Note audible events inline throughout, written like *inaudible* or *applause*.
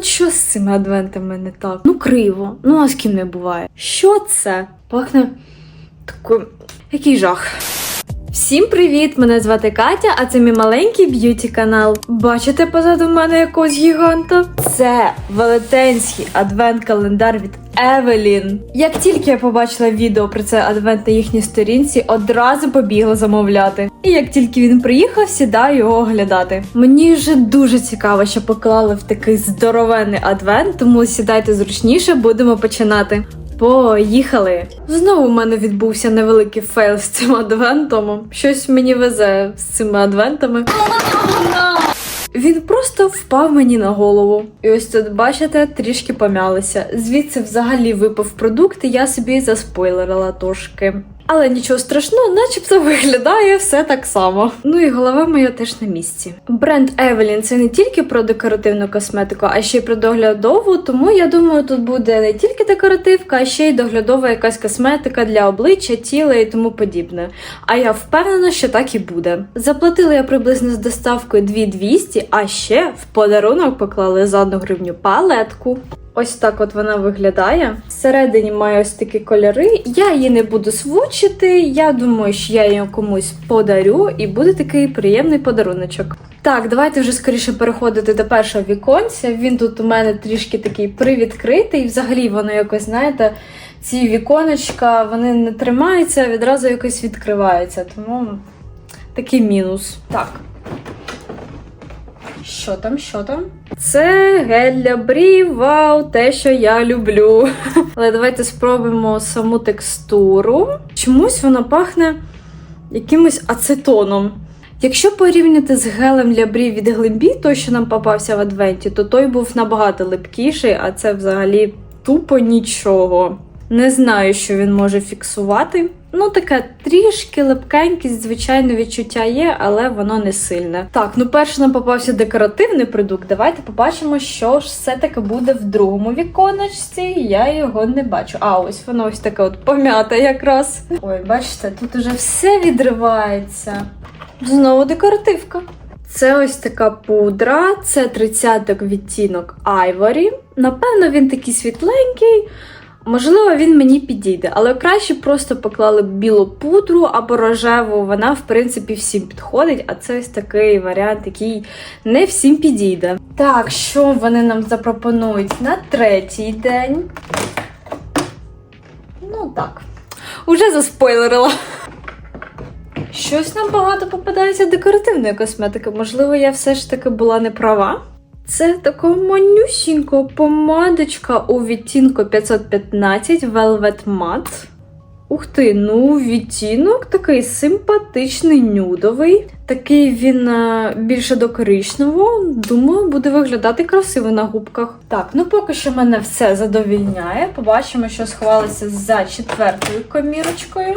от що з цими адвентами не так? Ну криво, ну а з ким не буває. Що це? Пахне такою. Який жах. Всім привіт! Мене звати Катя, а це мій маленький б'юті канал. Бачите позаду мене якогось гіганта? Це велетенський адвент-календар від Евелін. Як тільки я побачила відео про цей адвент на їхній сторінці, одразу побігла замовляти. І як тільки він приїхав, сідаю його оглядати. Мені вже дуже цікаво, що поклали в такий здоровенний адвент, тому сідайте зручніше, будемо починати. Поїхали! Знову в мене відбувся невеликий фейл з цим адвентом. Щось мені везе з цими адвентами. Він просто впав мені на голову. І ось тут, бачите, трішки помялися. Звідси взагалі випав продукт, і я собі заспойлерила трошки. Але нічого страшного, начебто виглядає все так само. Ну і голова моя теж на місці. Бренд Evelyn це не тільки про декоративну косметику, а ще й про доглядову. Тому я думаю, тут буде не тільки декоративка, а ще й доглядова якась косметика для обличчя, тіла і тому подібне. А я впевнена, що так і буде. Заплатила я приблизно з доставкою 2200, а ще в подарунок поклали за одну гривню палетку. Ось так от вона виглядає. Всередині має ось такі кольори. Я її не буду свучити. Я думаю, що я її комусь подарю, і буде такий приємний подаруночок. Так, давайте вже скоріше переходити до першого віконця. Він тут у мене трішки такий привідкритий. Взагалі воно якось, знаєте, ці віконечка вони не тримаються, а відразу якось відкриваються. Тому такий мінус. Так. Що там, що там? Це гель для брів, вау, те, що я люблю. *laughs* Але давайте спробуємо саму текстуру. Чомусь вона пахне якимось ацетоном. Якщо порівняти з гелем для брів від глимбі, той, що нам попався в адвенті, то той був набагато липкіший, а це взагалі тупо нічого. Не знаю, що він може фіксувати. Ну, таке трішки липкенькість, звичайно, відчуття є, але воно не сильне. Так, ну перше нам попався декоративний продукт. Давайте побачимо, що ж все-таки буде в другому віконечці. Я його не бачу. А, ось воно ось таке от пом'яте якраз. Ой, бачите, тут уже все відривається. Знову декоративка. Це ось така пудра, це 30 відтінок Ivory. Напевно, він такий світленький. Можливо, він мені підійде, але краще просто поклали білу пудру або рожеву. Вона, в принципі, всім підходить, а це ось такий варіант, який не всім підійде. Так, що вони нам запропонують на третій день? Ну так, уже заспойлерила. Щось нам багато попадається декоративної косметики. Можливо, я все ж таки була не права. Це така манюсінька помадочка у відтінку 515 Velvet Matte. Ух ти, ну відтінок такий симпатичний, нюдовий. Такий він більше до коричневого. Думаю, буде виглядати красиво на губках. Так, ну поки що мене все задовільняє. Побачимо, що сховалося за четвертою комірочкою.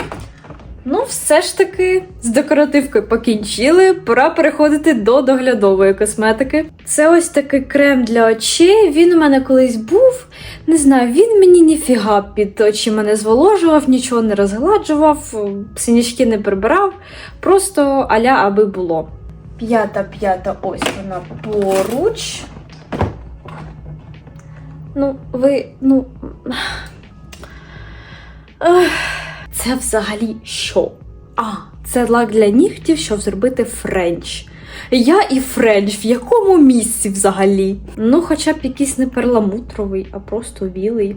Ну, все ж таки, з декоративкою покінчили. Пора переходити до доглядової косметики. Це ось такий крем для очей. Він у мене колись був. Не знаю, він мені ніфіга під очі не зволожував, нічого не розгладжував, синячки не прибирав. Просто аля аби було. П'ята, п'ята, ось вона поруч. Ну, ви, ну. *sighs* Ех. Це взагалі що? А, це лак для нігтів, щоб зробити френч. Я і френч в якому місці взагалі? Ну, хоча б якийсь не перламутровий, а просто білий.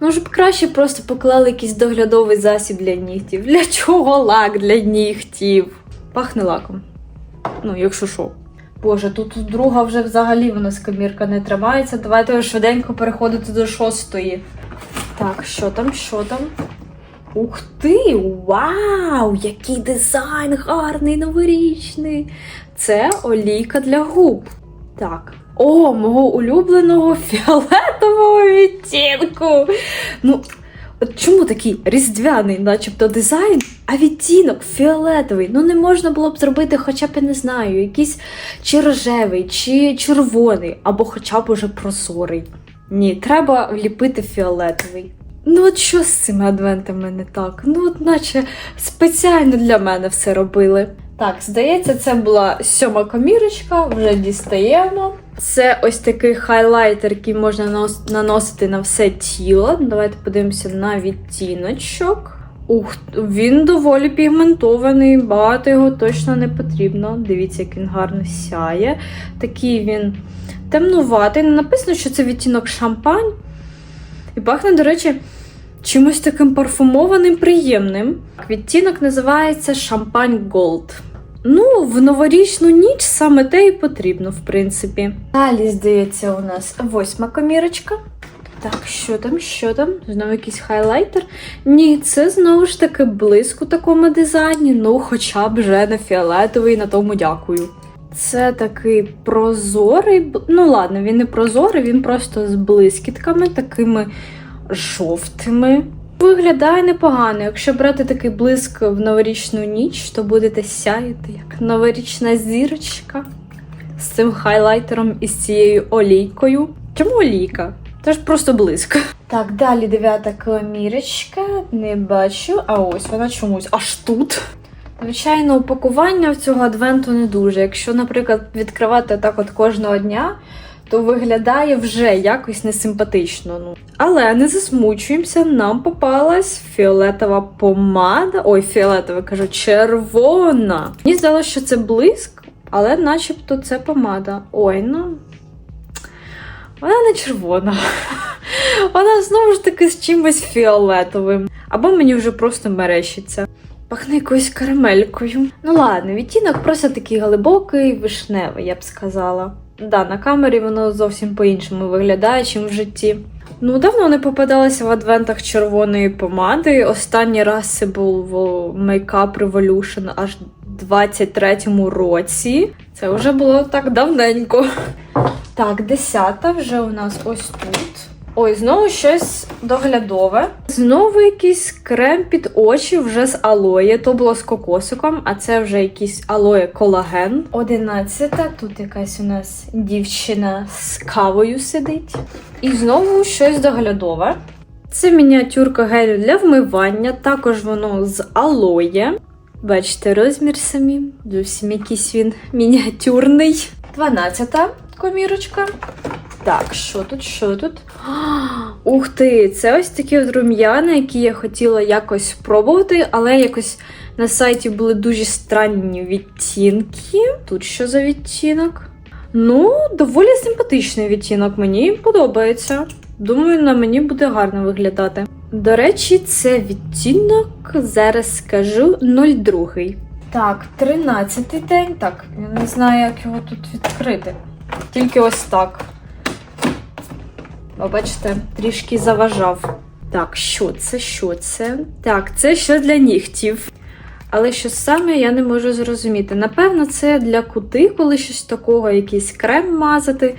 Ну, ж б краще просто поклали якийсь доглядовий засіб для нігтів. Для чого лак для нігтів? Пахне лаком. Ну, якщо що. Боже, тут друга вже взагалі вона з комірка не тримається. Давайте швиденько переходити до шостої. Так, що там, що там? Ух ти! Вау! Який дизайн гарний, новорічний! Це олійка для губ. Так. О, мого улюбленого *laughs* фіолетового відтінку! Ну, от чому такий різдвяний, начебто, дизайн, а відтінок фіолетовий? Ну, не можна було б зробити хоча б, я не знаю, якийсь чи рожевий, чи червоний, або хоча б уже прозорий. Ні, треба вліпити фіолетовий. Ну, от що з цими адвентами не так? Ну, от наче спеціально для мене все робили. Так, здається, це була сьома комірочка, вже дістаємо. Це ось такий хайлайтер, який можна наносити на все тіло. Давайте подивимося на відтіночок. Ух, він доволі пігментований, багато його точно не потрібно. Дивіться, як він гарно сяє. Такий він темнуватий. Не написано, що це відтінок шампань. І пахне, до речі, чимось таким парфумованим, приємним. Відтінок називається Шампань Gold. Ну, в новорічну ніч саме те і потрібно, в принципі. Далі, здається, у нас восьма комірочка. Так, що там, що там? Знову якийсь хайлайтер. Ні, це знову ж таки блиск у такому дизайні. Ну, хоча б вже не фіолетовий, на тому дякую. Це такий прозорий, ну ладно, він не прозорий, він просто з блискітками, такими жовтими. Виглядає непогано. Якщо брати такий блиск в новорічну ніч, то будете сяяти як новорічна зірочка з цим хайлайтером і з цією олійкою. Чому олійка? Це ж просто блиск. Так, далі дев'ята комірочка. Не бачу. А ось вона чомусь аж тут. Звичайно, упакування в цього адвенту не дуже. Якщо, наприклад, відкривати так от кожного дня, то виглядає вже якось несимпатично. Ну. Але не засмучуємося, нам попалась фіолетова помада. Ой, фіолетова кажу, червона. Мені здалося, що це блиск, але начебто це помада. Ой, ну. Вона не червона. *laughs* Вона знову ж таки з чимось фіолетовим. Або мені вже просто мерещиться. Пахне якоюсь карамелькою. Ну ладно, відтінок просто такий глибокий, вишневий, я б сказала. Да, на камері воно зовсім по-іншому виглядає, чим в житті. Ну, давно не попадалася в адвентах червоної помади. Останній раз це був Makeup Revolution аж в 23-му році. Це вже було так давненько. Так, десята вже у нас ось тут. Ой, знову щось доглядове. Знову якийсь крем під очі вже з алоє. То було з кокосиком, а це вже якийсь алоє колаген. Одинадцята. Тут якась у нас дівчина з кавою сидить. І знову щось доглядове. Це мініатюрка гелю для вмивання, також воно з алоє. Бачите, розмір самі. Зовсім якийсь він мініатюрний. Дванадцята комірочка. Так, що тут, що тут? А, *gasps* Ух ти, це ось такі от рум'яна, які я хотіла якось спробувати, але якось на сайті були дуже странні відтінки. Тут що за відтінок? Ну, доволі симпатичний відтінок, мені подобається. Думаю, на мені буде гарно виглядати. До речі, це відтінок, зараз скажу 02. Так, 13 день. Так, я не знаю, як його тут відкрити. Тільки ось так. Бачите, трішки заважав. Так, що це? Що це? Так, це що для нігтів. Але що саме я не можу зрозуміти. Напевно, це для кутикули щось такого, якийсь крем мазати.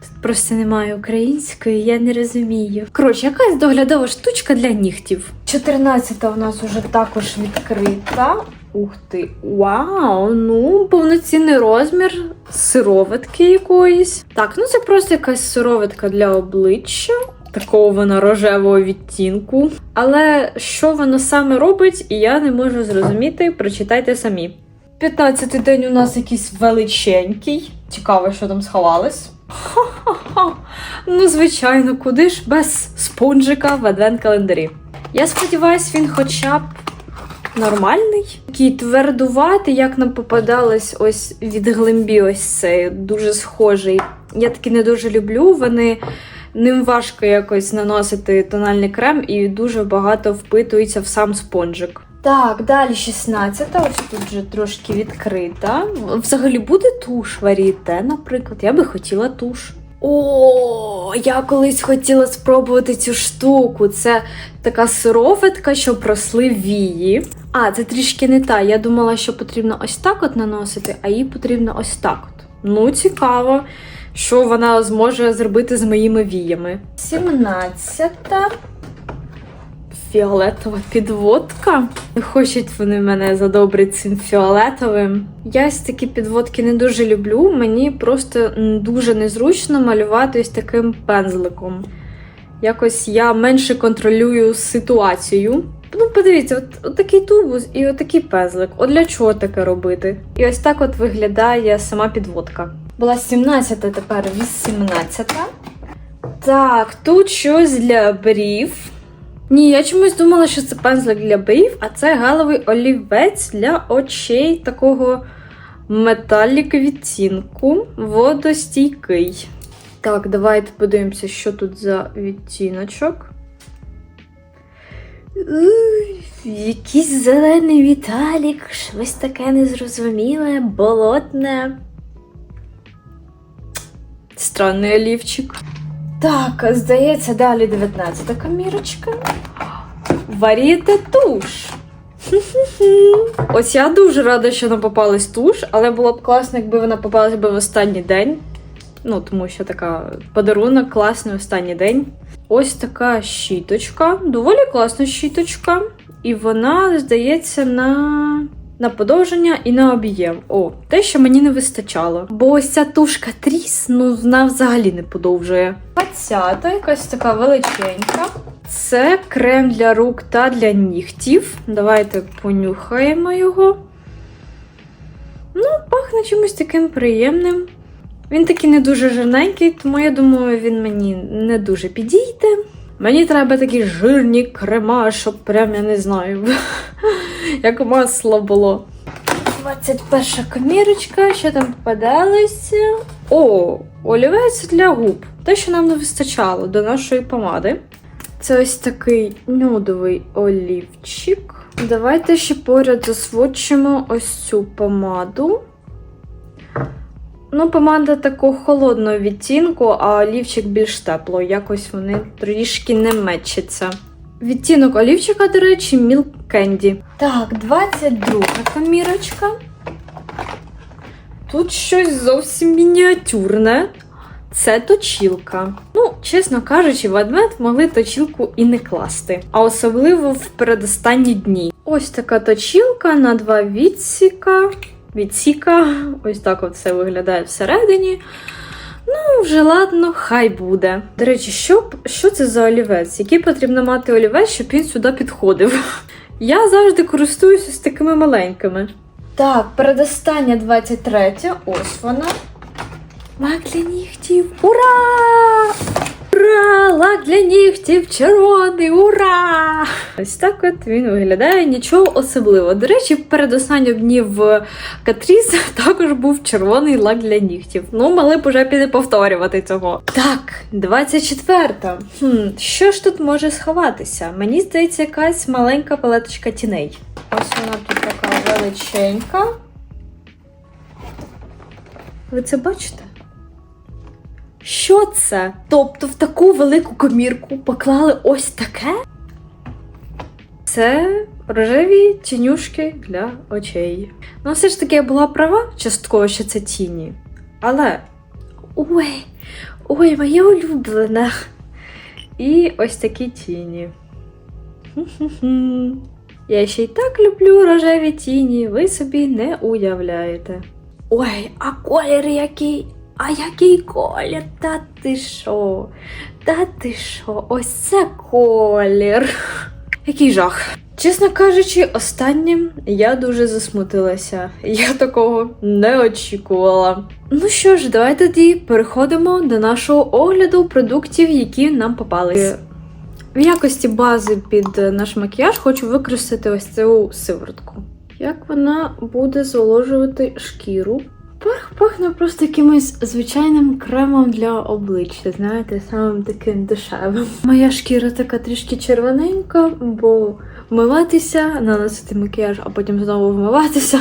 Тут просто немає української, я не розумію. Коротше, якась доглядова штучка для нігтів. 14-та у нас уже також відкрита. Ух ти, вау! Ну, повноцінний розмір сироватки якоїсь. Так, ну це просто якась сироватка для обличчя. Такого вона рожевого відтінку. Але що воно саме робить, я не можу зрозуміти. Прочитайте самі. 15-й день у нас якийсь величенький. Цікаво, що там сховалось. Ха-ха-ха. Ну, звичайно, куди ж без спонжика в адвент-календарі. Я сподіваюся, він хоча б нормальний. Такий твердуватий, як нам попадалось ось від глимбі, ось цей, дуже схожий. Я таки не дуже люблю. Вони ним важко якось наносити тональний крем і дуже багато впитується в сам спонжик. Так, далі 16 ось тут вже трошки відкрита. Взагалі буде туш варієте, наприклад. Я би хотіла туш. О, я колись хотіла спробувати цю штуку. Це така сироватка, щоб росли вії. А, це трішки не та. Я думала, що потрібно ось так от наносити, а їй потрібно ось так от. Ну, цікаво, що вона зможе зробити з моїми віями. 17. Фіолетова підводка. Не хочуть вони мене задобрити цим фіолетовим. Я ось такі підводки не дуже люблю. Мені просто дуже незручно малювати ось таким пензликом. Якось я менше контролюю ситуацію. Ну, подивіться, от, от такий тубус і от такий пензлик. От для чого таке робити? І ось так от виглядає сама підводка. Була 17, тепер 18. Так, тут щось для брів. Ні, я чомусь думала, що це пензлик для брів, а це галовий олівець для очей такого металік відтінку. Водостійкий. Так, давайте подивимося, що тут за відтіночок. Якийсь зелений Віталік, щось таке незрозуміле, болотне. Странний олівчик. Так, здається, далі 19-та камірочка. Варієте туш. Ось я дуже рада, що нам попалась туш, але було б класно, якби вона попалась би в останній день. Ну, тому що така подарунок, класний останній день. Ось така щіточка, доволі класна щіточка. І вона, здається, на, на подовження і на об'єм. О, те, що мені не вистачало. Бо ось ця тушка тріс, ну вона взагалі не подовжує. Двадцята, якась така величенька. Це крем для рук та для нігтів. Давайте понюхаємо його. Ну, пахне чимось таким приємним. Він такий не дуже жирненький, тому я думаю, він мені не дуже підійде. Мені треба такі жирні крема, щоб прям я не знаю, *laughs* як масло було. 21 комірочка, що там попадалося? О, олівець для губ. Те, що нам не вистачало до нашої помади. Це ось такий нюдовий олівчик. Давайте ще поряд засводчимо ось цю помаду. Ну, помада такого холодного відтінку, а олівчик більш тепло. Якось вони трішки не мечаться. Відтінок олівчика, до речі, Milk Candy. Так, 22 комірочка. Тут щось зовсім мініатюрне. Це точілка. Ну, чесно кажучи, в адвент могли точілку і не класти, а особливо в передостанні дні. Ось така точілка на два відсіка. Відсіка. Ось так от все виглядає всередині. Ну, вже ладно, хай буде. До речі, що, що це за олівець? Який потрібно мати олівець, щоб він сюди підходив? *laughs* Я завжди користуюся з такими маленькими. Так, передостання 23, ось вона. Лак для нігтів. Ура! Ура! Лак для нігтів червоний! Ура! Ось так от він виглядає нічого особливого. До речі, передостанньо днів в Катріс також був червоний лак для нігтів. Ну, могли б уже не повторювати цього. Так, 24-та. Хм, що ж тут може сховатися? Мені здається, якась маленька палеточка тіней. Ось вона тут така величенька. Ви це бачите? Що це? Тобто в таку велику комірку поклали ось таке? Це рожеві тінюшки для очей. Ну, все ж таки я була права частково, що це тіні. Але. Ой, ой, моє улюблене. І ось такі тіні. Я ще й так люблю рожеві тіні, ви собі не уявляєте. Ой, а колір який? А який колір? Та ти що? Та ти що? Ось це колір. Який жах. Чесно кажучи, останнім я дуже засмутилася. Я такого не очікувала. Ну що ж, давайте тоді переходимо до нашого огляду продуктів, які нам попались. В якості бази під наш макіяж хочу використати ось цю сиворотку. Як вона буде зволожувати шкіру? Пах пахне просто якимось звичайним кремом для обличчя, знаєте, самим таким дешевим. Моя шкіра така трішки червоненька, бо вмиватися, наносити макіяж, а потім знову вмиватися,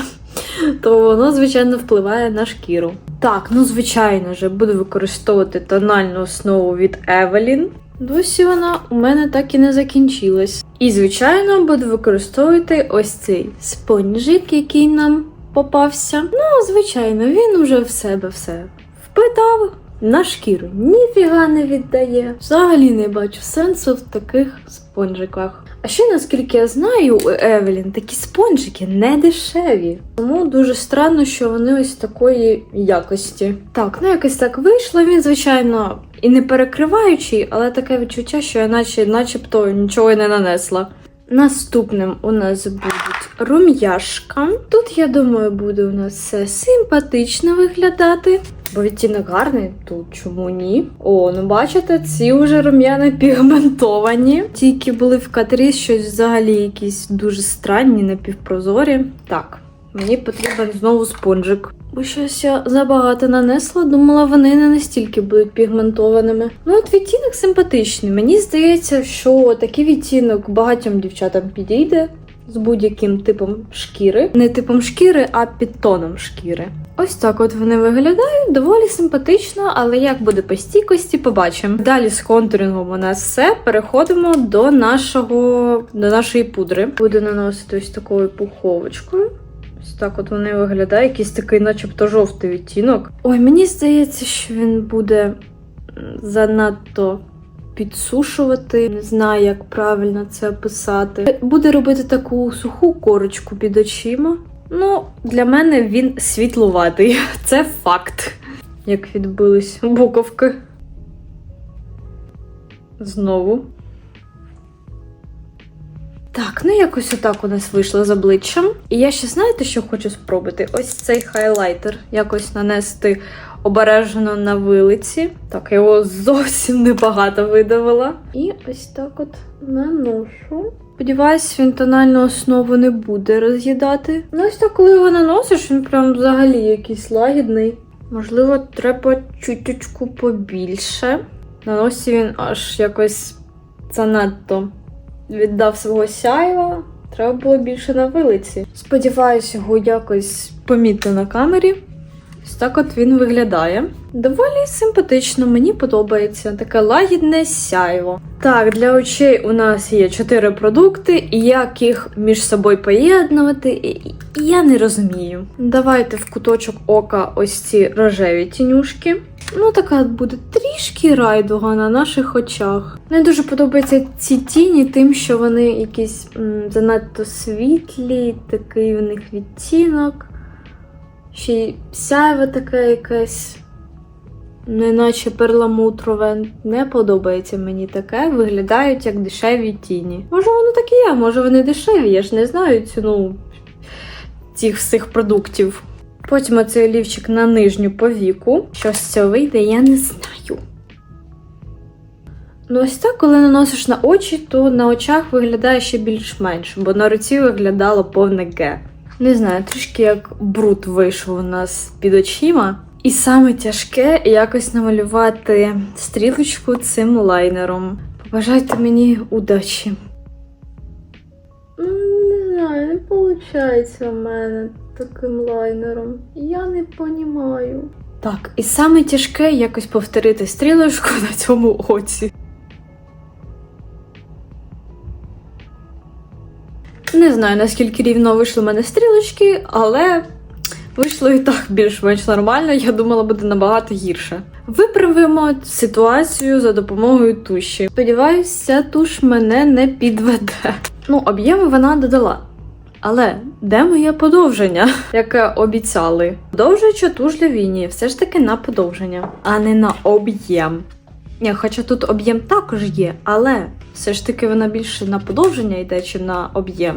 то воно, звичайно, впливає на шкіру. Так, ну звичайно ж, буду використовувати тональну основу від Evelyn. Досі вона у мене так і не закінчилась. І, звичайно, буду використовувати ось цей спонжик, який нам попався. Ну, звичайно, він уже в себе все впитав. На шкіру ніфіга не віддає. Взагалі не бачу сенсу в таких спонжиках. А ще, наскільки я знаю, у Евелін такі спонжики не дешеві. Тому дуже странно, що вони ось такої якості. Так, ну якось так вийшло. Він, звичайно, і не перекриваючий, але таке відчуття, що я наче, начебто нічого й не нанесла. Наступним у нас будуть рум'яшка. Тут, я думаю, буде у нас все симпатично виглядати. Бо відтінок гарний, тут чому ні? О, ну бачите, ці вже рум'яни пігментовані. Ті, які були в катрі, щось взагалі якісь дуже странні, напівпрозорі. Так, мені потрібен знову спонжик. Бо щось я забагато нанесла, думала, вони не настільки будуть пігментованими. Ну, от відтінок симпатичний. Мені здається, що такий відтінок багатьом дівчатам підійде з будь-яким типом шкіри. Не типом шкіри, а підтоном шкіри. Ось так от вони виглядають доволі симпатично, але як буде по стійкості, побачимо. Далі з контурингом у нас все. Переходимо до нашого до нашої пудри. Буду наносити ось такою пуховочкою. Так от вони виглядають, якийсь такий, начебто, жовтий відтінок. Ой, мені здається, що він буде занадто підсушувати. Не знаю, як правильно це описати. Буде робити таку суху корочку під очима. Ну, для мене він світлуватий. *laughs* Це факт. Як відбились буковки. Знову. Так, ну якось отак у нас вийшло з обличчям. І я ще знаєте, що хочу спробувати? Ось цей хайлайтер якось нанести обережно на вилиці. Так, я його зовсім небагато видавила. І ось так от наношу. Сподіваюсь, він тональну основу не буде роз'їдати. Ну, ось так, коли його наносиш, він прям взагалі якийсь лагідний. Можливо, треба чуточку побільше. На він аж якось занадто віддав свого сяйва. Треба було більше на вилиці. Сподіваюсь, його якось помітно на камері. Ось так от він виглядає. Доволі симпатично, мені подобається. Таке лагідне сяйво. Так, для очей у нас є чотири продукти, і як їх між собою поєднувати, я не розумію. Давайте в куточок ока ось ці рожеві тінюшки. Ну, така буде трішки райдуга на наших очах. Мені дуже подобаються ці тіні, тим, що вони якісь м, занадто світлі, такий у них відтінок. Ще й сяйво таке якесь, неначе перламутрове. Не подобається мені таке. Виглядають як дешеві тіні. Може, воно так і є, може вони дешеві, я ж не знаю ціну цих всіх продуктів. Потім оцей олівчик на нижню повіку. Що з цього вийде, я не знаю. Ну, ось так, коли наносиш на очі, то на очах виглядає ще більш-менш, бо на руці виглядало повне Г. Не знаю, трішки як бруд вийшов у нас під очима. І саме тяжке якось намалювати стрілочку цим лайнером. Побажайте мені удачі. Ну, Не знаю, не виходить у мене таким лайнером. Я не понімаю. Так, і саме тяжке якось повторити стрілочку на цьому оці. Не знаю, наскільки рівно вийшли в мене стрілочки, але вийшло і так більш-менш нормально. Я думала, буде набагато гірше. Виправимо ситуацію за допомогою туші. Сподіваюся, туш мене не підведе. Ну, об'єми вона додала. Але де моє подовження, *laughs* яке обіцяли? Подовжуюча туш для війні, все ж таки на подовження, а не на об'єм. Ні, хоча тут об'єм також є, але все ж таки вона більше на подовження йде, чи на об'єм.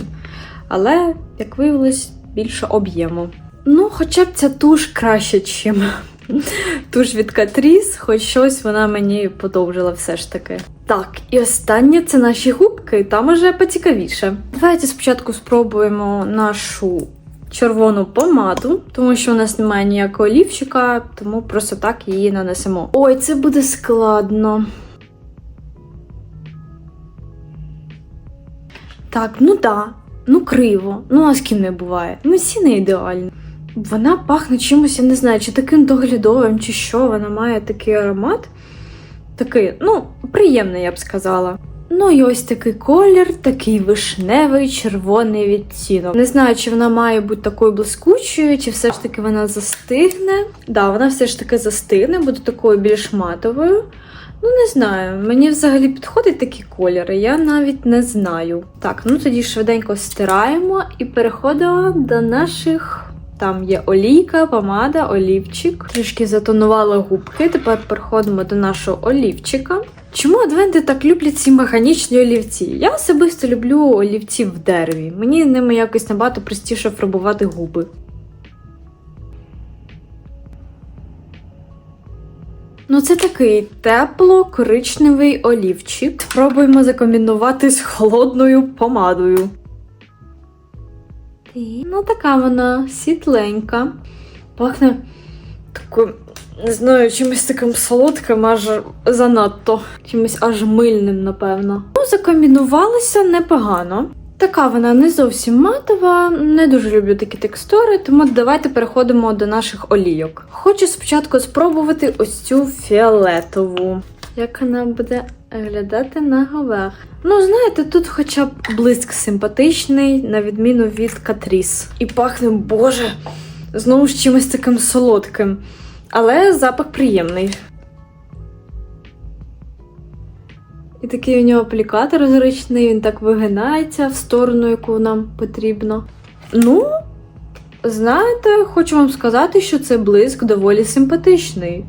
Але, як виявилось, більше об'єму. Ну, хоча б ця туш краще, чим *laughs* туш від Catrice, хоч щось вона мені подовжила все ж таки. Так, і останнє це наші губки, там уже поцікавіше. Давайте спочатку спробуємо нашу червону помаду, тому що у нас немає ніякого лівчика, тому просто так її нанесемо. Ой, це буде складно. Так, ну да, ну криво, ну а з ким не буває. Ми всі не ідеальні. Вона пахне чимось, я не знаю, чи таким доглядовим, чи що. Вона має такий аромат. Такий, ну, приємний, я б сказала. Ну і ось такий колір, такий вишневий, червоний відтінок. Не знаю, чи вона має бути такою блискучою, чи все ж таки вона застигне. Да, вона все ж таки застигне, буде такою більш матовою. Ну, не знаю, мені взагалі підходять такі кольори, я навіть не знаю. Так, ну тоді швиденько стираємо і переходимо до наших. Там є олійка, помада, олівчик. Трішки затонувала губки. Тепер переходимо до нашого олівчика. Чому адвенти так люблять ці механічні олівці? Я особисто люблю олівці в дереві. Мені ними якось набагато простіше фарбувати губи. Ну, це такий тепло-коричневий олівчик. Спробуємо закомбінувати з холодною помадою. Ну, така вона світленька. Пахне такою, не знаю, чимось таким солодким, аж занадто. Чимось аж мильним, напевно. Ну, закомбінувалася непогано. Така вона не зовсім матова, не дуже люблю такі текстури, тому давайте переходимо до наших олійок. Хочу спочатку спробувати ось цю фіолетову. Як вона буде виглядати на губах. Ну, знаєте, тут хоча б блиск симпатичний, на відміну від Катріс. І пахне, боже, знову ж чимось таким солодким. Але запах приємний. І такий у нього аплікатор зручний, він так вигинається в сторону, яку нам потрібно. Ну, знаєте, хочу вам сказати, що це блиск доволі симпатичний.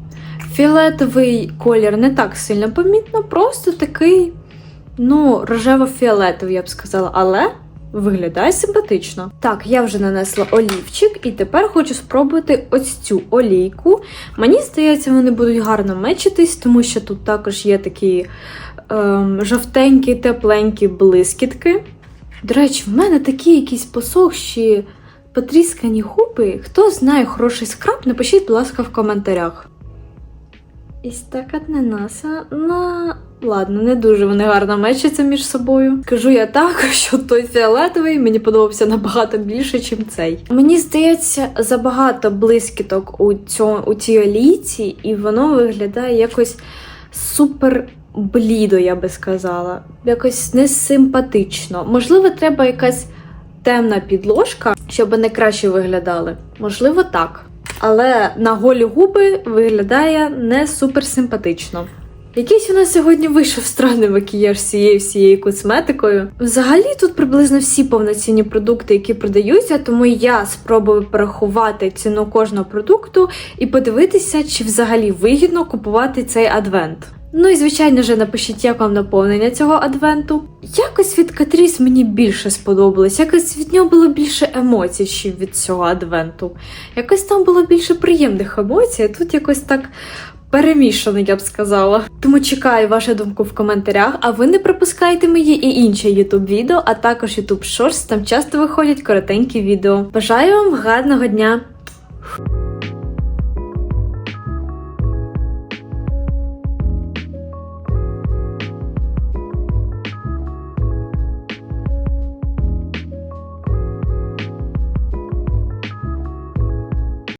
Фіолетовий колір не так сильно помітно, просто такий, ну, рожево-фіолетовий, я б сказала, але виглядає симпатично. Так, я вже нанесла олівчик, і тепер хочу спробувати ось цю олійку. Мені здається, вони будуть гарно мечитись, тому що тут також є такі ем, жовтенькі, тепленькі блискітки. До речі, в мене такі якісь посохші, потріскані губи. Хто знає хороший скраб, напишіть, будь ласка, в коментарях. Ось так не наса. Ну, ладно, не дуже вони гарно мечаться між собою. Скажу я так, *laughs* що той фіолетовий мені подобався набагато більше, ніж цей. Мені здається, забагато блискіток у, цьому, у цій олійці, і воно виглядає якось супер блідо, я би сказала. Якось несимпатично. Можливо, треба якась темна підложка, щоб вони краще виглядали. Можливо, так. Але на голі губи виглядає не супер симпатично. Якийсь у нас сьогодні вийшов странний макіяж цією всією косметикою. Взагалі тут приблизно всі повноцінні продукти, які продаються, тому я спробую порахувати ціну кожного продукту і подивитися, чи взагалі вигідно купувати цей адвент. Ну і звичайно ж, напишіть, як вам наповнення цього адвенту. Якось від Катріс мені більше сподобалось, якось від нього було більше емоцій, ніж від цього адвенту. Якось там було більше приємних емоцій, а тут якось так перемішано, я б сказала. Тому чекаю вашу думку в коментарях, а ви не пропускайте мої і інші YouTube відео, а також YouTube Shorts, там часто виходять коротенькі відео. Бажаю вам гарного дня!